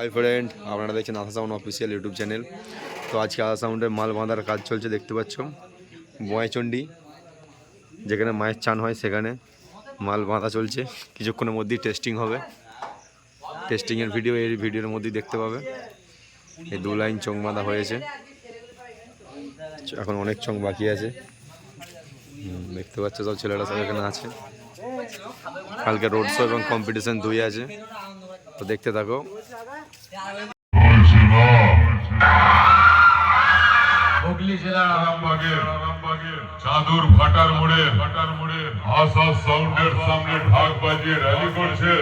High friend আপনারা দেখছেন Asha sound official YouTube channel তো আজকে আশা সাউন্ডের মাল বাঁধার কাজ চলছে, দেখতে পাচ্ছ? বোয়াইচন্ডী, যেখানে মায়ের চান হয়, সেখানে মাল বাঁধা চলছে। কিছুক্ষণের মধ্যেই টেস্টিং হবে। টেস্টিংয়ের ভিডিও এই ভিডিওর মধ্যেই দেখতে পাবে। এই দু লাইন চং বাঁধা হয়েছে। এখন অনেক চং বাকি আছে। দেখতে পাচ্ছ সব ছেলেরা সব এখানে আছে। কালকে রোড শো এবং কম্পিটিশন দুই আছে। তো দেখতে থাকো। ফাটার মোড়ে ফাটার মোড়ে আশা সাউন্ডের সামনে ঢাক বাজিয়ে র্যালি করছে।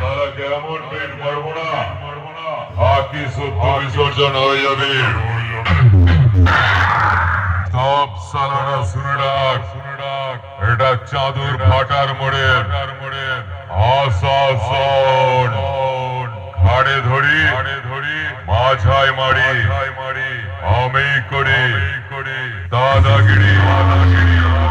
তারা কেমন পেট মারবো না মারবো না বাকি সত্য বিসর্জন হয়ে যাবে। মাঝায় মারি। আমি করে করি। দাদাগিরি দাদাগিরি।